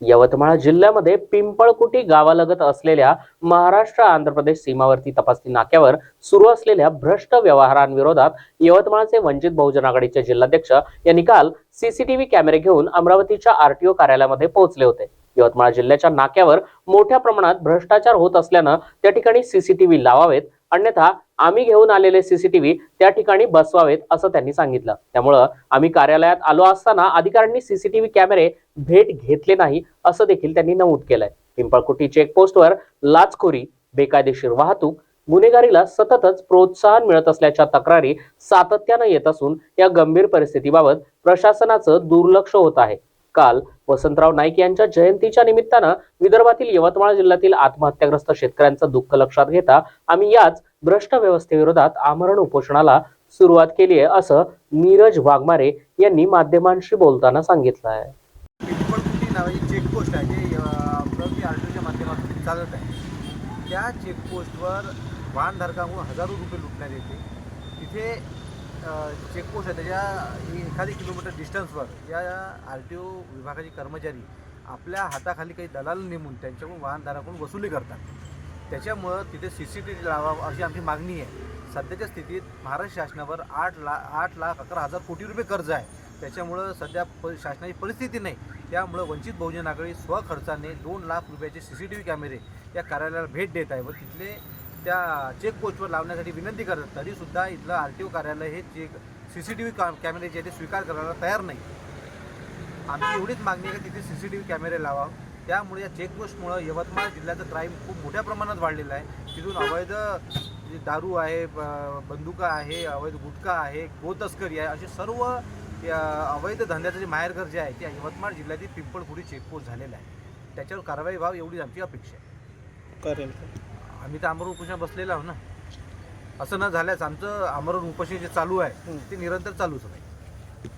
यवतमाळ जिल्ह्यामध्ये पिंपळकुटी गावालगत असलेल्या महाराष्ट्र आंध्र प्रदेश सीमावर्ती तपासणी नाक्यावर सुरू असलेल्या भ्रष्ट व्यवहारांविरोधात यवतमाळचे वंचित बहुजन आघाडीचे जिल्हाध्यक्ष यांनी काल सीसीटीव्ही कॅमेरे घेऊन अमरावतीच्या आरटीओ कार्यालयामध्ये पोहोचले होते. यवतमाळ जिल्ह्याच्या नाक्यावर मोठ्या प्रमाणात भ्रष्टाचार होत असल्यानं त्या ठिकाणी सीसीटीव्ही लावावेत अन्यथा आम्ही घेऊन आलेले सीसीटीव्ही त्या ठिकाणी बसवावेत असं त्यांनी सांगितलं. त्यामुळं आम्ही कार्यालयात आलो असताना अधिकाऱ्यांनी सीसीटीव्ही कॅमेरे भेट घेतले नाही असं देखील त्यांनी नमूद केलंय. पिंपळकुटी चेकपोस्टवर लाचखोरी बेकायदेशीर वाहतूक गुन्हेगारीला सततच प्रोत्साहन मिळत असल्याच्या तक्रारी सातत्यानं येत असून या गंभीर परिस्थितीबाबत प्रशासनाचं दुर्लक्ष होत आहे. काल वसंतराव नाईक यांच्या जयंतीच्या निमित्तानं विदर्भातील यवतमाळ जिल्ह्यातील आत्महत्याग्रस्त शेतकऱ्यांचं दुःख लक्षात घेता आम्ही याच भ्रष्ट व्यवस्थेविरोधात आमरण उपोषणाला सुरुवात केली आहे असं नीरज वाघमारे यांनी माध्यमांशी बोलताना सांगितलं आहे. चेकपोस्ट आहे माध्यमातून चालत आहे त्या चेकपोस्टवर वाहनधारकांकडून हजारो रुपये लुटण्यात येते. तिथे चेकपोस्ट आहे. त्याच्या एखादी किलोमीटर डिस्टन्सवर या आर टी ओ विभागाचे कर्मचारी आपल्या हाताखाली काही दलाल नेमून त्यांच्याकडून वाहनधारकाकडून वसुली करतात. त्याच्यामुळं तिथे सी सी टी व्ही लावावं अशी आमची मागणी आहे. सध्याच्या स्थितीत महाराष्ट्र शासनावर आठ लाख आठ लाख अकरा हजार कोटी रुपये कर्ज आहे. त्याच्यामुळं सध्या प शासनाची परिस्थिती नाही. त्यामुळं वंचित बहुजन आघाडी स्वखर्चाने दोन लाख रुपयाचे सी सी टी व्ही कॅमेरे या कार्यालयाला भेट देत आहे व तिथले त्या चेकपोस्टवर लावण्यासाठी विनंती करतात तरीसुद्धा इथलं आर टी ओ कार्यालय हे check C C T V का कॅमेरे जे ते स्वीकार करायला तयार नाही. आमची एवढीच मागणी आहे की तिथे सी सी टी व्ही कॅमेरे लावा. त्यामुळे या चेकपोस्टमुळं यवतमाळ जिल्ह्याचं क्राईम खूप मोठ्या प्रमाणात वाढलेलं आहे. तिथून अवैध जे दारू आहे ब- बंदुका आहे अवैध गुटखा आहे गोतस्करी आहे असे सर्व या अवैध धंद्याचं जे माहेरघर जे आहे ते यवतमाळ जिल्ह्यातील पिंपळखुरी चेकपोस्ट झालेलं आहे. त्याच्यावर कारवाई व्हावी एवढीच आमची अपेक्षा आहे. करेल. आम्ही तर आमरण उपोषण बसलेलो आहोत ना. असं न झाल्यास आमचं आमरण उपोषण जे चालू आहे ते निरंतर चालूच राहील.